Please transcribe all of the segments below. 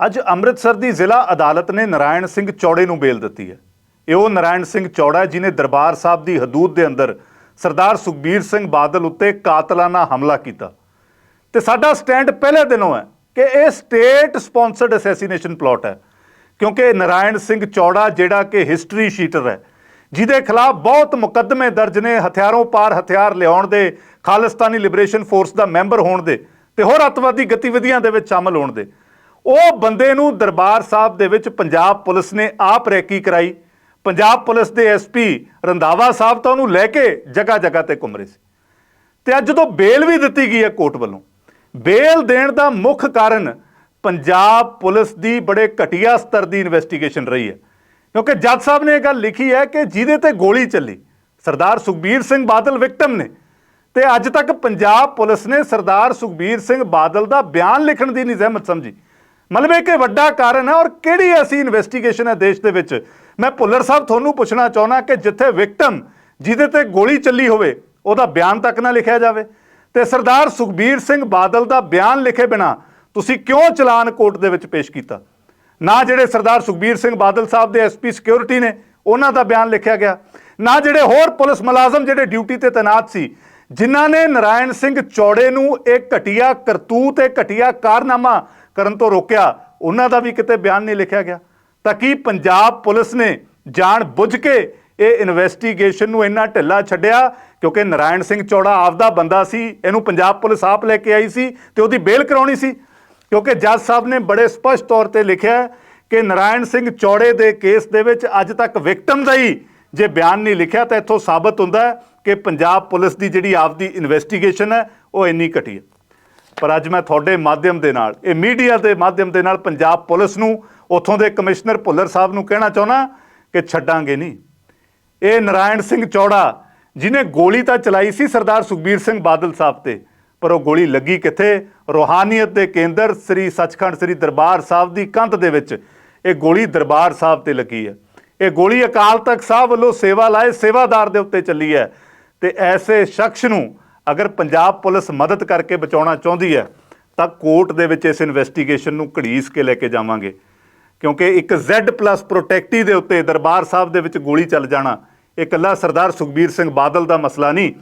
ਅੱਜ ਅੰਮ੍ਰਿਤਸਰ ਦੀ ਜ਼ਿਲ੍ਹਾ ਅਦਾਲਤ ਨੇ ਨਾਰਾਇਣ ਸਿੰਘ ਚੌੜੇ ਨੂੰ ਬੇਲ ਦਿੱਤੀ ਹੈ। ਇਹ ਉਹ ਨਾਰਾਇਣ ਸਿੰਘ ਚੌੜਾ ਹੈ ਜਿਨੇ ਦਰਬਾਰ ਸਾਹਿਬ ਦੀ ਹਦੂਦ ਦੇ ਅੰਦਰ ਸਰਦਾਰ ਸੁਖਬੀਰ ਸਿੰਘ ਬਾਦਲ ਉੱਤੇ ਕਾਤਲਾਨਾ ਹਮਲਾ ਕੀਤਾ। ਤੇ ਸਾਡਾ ਸਟੈਂਡ ਪਹਿਲੇ ਦਿਨੋਂ ਹੈ ਕਿ ਇਹ ਸਟੇਟ ਸਪਾਂਸਰਡ ਅਸੈਸੀਨੇਸ਼ਨ ਪਲਾਟ ਹੈ, ਕਿਉਂਕਿ ਨਾਰਾਇਣ ਸਿੰਘ ਚੌੜਾ ਜਿਹੜਾ ਕਿ ਹਿਸਟਰੀ ਸ਼ੀਟਰ ਹੈ, ਜਿਹਦੇ ਖਿਲਾਫ ਬਹੁਤ ਮੁਕੱਦਮੇ ਦਰਜ ਨੇ, ਹਥਿਆਰੋਂ ਪਾਰ ਹਥਿਆਰ ਲਿਆਉਣ ਦੇ, ਖਾਲਿਸਤਾਨੀ ਲਿਬਰੇਸ਼ਨ ਫੋਰਸ ਦਾ ਮੈਂਬਰ ਹੋਣ ਦੇ ਤੇ ਹੋਰ ਅੱਤਵਾਦੀ ਗਤੀਵਿਧੀਆਂ ਦੇ ਵਿੱਚ ਸ਼ਾਮਲ ਹੋਣ ਦੇ। ਉਹ ਬੰਦੇ ਨੂੰ ਦਰਬਾਰ ਸਾਹਿਬ ਦੇ ਵਿੱਚ ਪੰਜਾਬ ਪੁਲਿਸ ਨੇ ਆਪ ਰੈਕੀ ਕਰਾਈ। ਪੰਜਾਬ ਪੁਲਿਸ ਦੇ ਐਸਪੀ ਰੰਧਾਵਾ ਸਾਹਿਬ ਤਾਂ ਉਹਨੂੰ ਲੈ ਕੇ ਜਗ੍ਹਾ ਜਗ੍ਹਾ ਤੇ ਘੁੰਮ ਰਹੇ ਸੀ। ਤੇ ਅੱਜ ਜਦੋਂ ਬੇਲ ਵੀ ਦਿੱਤੀ ਗਈ ਹੈ ਕੋਰਟ ਵੱਲੋਂ, ਬੇਲ ਦੇਣ ਦਾ ਮੁੱਖ ਕਾਰਨ ਪੰਜਾਬ ਪੁਲਿਸ ਦੀ ਬੜੇ ਘਟੀਆ ਸਤਰ ਦੀ ਇਨਵੈਸਟੀਗੇਸ਼ਨ ਰਹੀ ਹੈ। ਕਿਉਂਕਿ ਜੱਜ ਸਾਹਿਬ ਨੇ ਇਹ ਗੱਲ ਲਿਖੀ ਹੈ ਕਿ ਜਿਹਦੇ ਤੇ ਗੋਲੀ ਚੱਲੀ, ਸਰਦਾਰ ਸੁਖਬੀਰ ਸਿੰਘ ਬਾਦਲ ਵਿਕਟਮ ਨੇ। ਤੇ ਅੱਜ ਤੱਕ ਪੰਜਾਬ ਪੁਲਿਸ ਨੇ ਸਰਦਾਰ ਸੁਖਬੀਰ ਸਿੰਘ ਬਾਦਲ ਦਾ ਬਿਆਨ ਲਿਖਣ ਦੀ ਨਹੀਂ ਜ਼ਹਿਮਤ ਸਮਝੀ। ਮਤਲਬ ਇਹ ਕਿ ਵੱਡਾ ਕਾਰਨ ਹੈ ਔਰ ਕਿਹੜੀ ਐਸੀ ਇਨਵੈਸਟੀਗੇਸ਼ਨ ਹੈ ਦੇਸ਼ ਦੇ ਵਿੱਚ? ਮੈਂ ਭੁੱਲਰ ਸਾਹਿਬ ਤੁਹਾਨੂੰ ਪੁੱਛਣਾ ਚਾਹੁੰਦਾ ਕਿ ਜਿੱਥੇ ਵਿਕਟਮ ਜਿਹਦੇ ਤੇ ਗੋਲੀ ਚੱਲੀ ਹੋਵੇ, ਉਹਦਾ ਬਿਆਨ ਤੱਕ ਨਾ ਲਿਖਿਆ ਜਾਵੇ। ਤੇ ਸਰਦਾਰ ਸੁਖਬੀਰ ਸਿੰਘ ਬਾਦਲ ਦਾ ਬਿਆਨ ਲਿਖੇ ਬਿਨਾ ਤੁਸੀਂ ਕਿਉਂ ਚਲਾਨ ਕੋਰਟ ਦੇ ਵਿੱਚ ਪੇਸ਼ ਕੀਤਾ? ਨਾ ਜਿਹੜੇ ਸਰਦਾਰ ਸੁਖਬੀਰ ਸਿੰਘ ਬਾਦਲ ਸਾਹਿਬ ਦੇ ਐਸਪੀ ਸਿਕਿਉਰਿਟੀ ਨੇ, ਉਹਨਾਂ ਦਾ ਬਿਆਨ ਲਿਖਿਆ ਗਿਆ। ਨਾ ਜਿਹੜੇ ਹੋਰ ਪੁਲਿਸ ਮੁਲਾਜ਼ਮ ਜਿਹੜੇ ਡਿਊਟੀ ਤੇ ਤੈਨਾਤ ਸੀ, ਜਿਨ੍ਹਾਂ ਨੇ ਨਰਾਇਣ ਸਿੰਘ ਚੌੜੇ ਨੂੰ ਇਹ ਘਟੀਆ ਕਰਤੂਤ ਤੇ ਘਟੀਆ ਕਾਰਨਾਮਾ ਕਰਨ ਤੋਂ ਰੋਕਿਆ, ਉਹਨਾਂ ਦਾ ਵੀ ਕਿਤੇ ਬਿਆਨ ਨਹੀਂ ਲਿਖਿਆ ਗਿਆ। ਤਾਂ ਕੀ ਪੰਜਾਬ ਪੁਲਿਸ ਨੇ ਜਾਣ ਬੁੱਝ ਕੇ ਇਹ ਇਨਵੈਸਟੀਗੇਸ਼ਨ ਨੂੰ ਇੰਨਾ ਢਿੱਲਾ ਛੱਡਿਆ? ਕਿਉਂਕਿ ਨਾਰਾਇਣ ਸਿੰਘ ਚੌੜਾ ਆਪਦਾ ਬੰਦਾ ਸੀ, ਇਹਨੂੰ ਪੰਜਾਬ ਪੁਲਿਸ ਆਪ ਲੈ ਕੇ ਆਈ ਸੀ ਤੇ ਉਹਦੀ ਬੇਲ ਕਰਾਉਣੀ ਸੀ। ਕਿਉਂਕਿ ਜੱਜ ਸਾਹਿਬ ਨੇ ਬੜੇ ਸਪਸ਼ਟ ਤੌਰ ਤੇ ਲਿਖਿਆ ਕਿ ਨਾਰਾਇਣ ਸਿੰਘ ਚੌੜੇ ਦੇ ਕੇਸ ਦੇ ਵਿੱਚ ਅੱਜ ਤੱਕ ਵਿਕਟਮ ਦਾ ਹੀ ਜੇ ਬਿਆਨ ਨਹੀਂ ਲਿਖਿਆ, ਤਾਂ ਇੱਥੋਂ ਸਾਬਤ ਹੁੰਦਾ ਕਿ ਪੰਜਾਬ ਪੁਲਿਸ ਦੀ ਜਿਹੜੀ ਆਪਦੀ ਇਨਵੈਸਟੀਗੇਸ਼ਨ ਹੈ, ਉਹ ਇੰਨੀ ਘਟੀ ਹੈ। ਪਰ ਅੱਜ ਮੈਂ ਤੁਹਾਡੇ ਮਾਧਿਅਮ ਦੇ ਨਾਲ, ਇਹ ਮੀਡੀਆ ਦੇ ਮਾਧਿਅਮ ਦੇ ਨਾਲ ਪੰਜਾਬ ਪੁਲਿਸ ਨੂੰ, ਉੱਥੋਂ ਦੇ ਕਮਿਸ਼ਨਰ ਭੁੱਲਰ ਸਾਹਿਬ ਨੂੰ ਕਹਿਣਾ ਚਾਹੁੰਦਾ ਕਿ ਛੱਡਾਂਗੇ ਨਹੀਂ। ਇਹ ਨਰਾਇਣ ਸਿੰਘ ਚੌੜਾ ਜਿਨੇ ਗੋਲੀ ਤਾਂ ਚਲਾਈ ਸੀ ਸਰਦਾਰ ਸੁਖਬੀਰ ਸਿੰਘ ਬਾਦਲ ਸਾਹਿਬ ਤੇ, ਪਰ ਉਹ ਗੋਲੀ ਲੱਗੀ ਕਿੱਥੇ? ਰੋਹਾਨੀਅਤ ਦੇ ਕੇਂਦਰ ਸ੍ਰੀ ਸੱਚਖੰਡ ਸ੍ਰੀ ਦਰਬਾਰ ਸਾਹਿਬ ਦੀ ਕੰਧ ਦੇ ਵਿੱਚ। ਇਹ ਗੋਲੀ ਦਰਬਾਰ ਸਾਹਿਬ ਤੇ ਲੱਗੀ ਹੈ। ਇਹ ਗੋਲੀ ਅਕਾਲ ਤਖਤ ਸਾਹਿਬ ਵੱਲੋਂ ਸੇਵਾ ਲਾਏ, ਸੇਵਾਦਾਰ ਦੇ ਉੱਤੇ ਚੱਲੀ ਹੈ। ਤੇ ਐਸੇ ਸ਼ਖਸ ਨੂੰ ਅਗਰ ਪੰਜਾਬ ਪੁਲਿਸ ਮਦਦ ਕਰਕੇ ਬਚਾਉਣਾ ਚਾਹੁੰਦੀ ਹੈ, ਤਾਂ ਕੋਰਟ ਦੇ ਵਿੱਚ ਇਸ ਇਨਵੈਸਟੀਗੇਸ਼ਨ ਨੂੰ ਘੜੀਸ ਕੇ ਲੈ ਕੇ ਜਾਵਾਂਗੇ। ਕਿਉਂਕਿ ਇੱਕ Z+ ਪ੍ਰੋਟੈਕਟੀ ਦੇ ਉੱਤੇ ਦਰਬਾਰ ਸਾਹਿਬ ਦੇ ਵਿੱਚ ਗੋਲੀ ਚੱਲ ਜਾਣਾ, ਇਹ ਇਕੱਲਾ ਸਰਦਾਰ ਸੁਖਬੀਰ ਸਿੰਘ ਬਾਦਲ ਦਾ ਮਸਲਾ ਨਹੀਂ।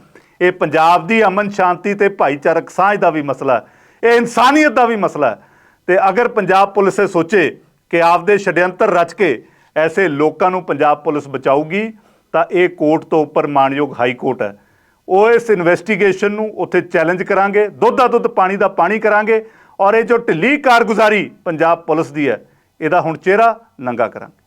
ਇਹ ਪੰਜਾਬ ਦੀ ਅਮਨ ਸ਼ਾਂਤੀ ਤੇ ਭਾਈਚਾਰਕ ਸਾਂਝ ਦਾ ਵੀ ਮਸਲਾ ਇਹ ਇਨਸਾਨੀਅਤ ਦਾ ਵੀ ਮਸਲਾ ਹੈ। ਤੇ ਅਗਰ ਪੰਜਾਬ ਪੁਲਿਸ ਇਹ ਸੋਚੇ ਕਿ ਆਪਦੇ ਛੜਯੰਤਰ ਰਚ ਕੇ ਐਸੇ ਲੋਕਾਂ ਨੂੰ ਪੰਜਾਬ ਪੁਲਿਸ ਬਚਾਊਗੀ, ਤਾਂ ਇਹ ਕੋਰਟ ਤੋਂ ਉੱਪਰ ਮਾਨਯੋਗ ਹਾਈ ਕੋਰਟ ਹੈ। ਉਹ ਇਸ ਇਨਵੈਸਟੀਗੇਸ਼ਨ ਨੂੰ ਉੱਥੇ ਚੈਲੰਜ ਕਰਾਂਗੇ, ਦੁੱਧ ਦਾ ਦੁੱਧ, ਪਾਣੀ ਦਾ ਪਾਣੀ ਕਰਾਂਗੇ ਔਰ ਇਹ ਜੋ ਢਿੱਲੀ ਕਾਰਗੁਜ਼ਾਰੀ ਪੰਜਾਬ ਪੁਲਿਸ ਦੀ ਹੈ, ਇਹਦਾ ਹੁਣ ਚਿਹਰਾ ਨੰਗਾ ਕਰਾਂਗੇ।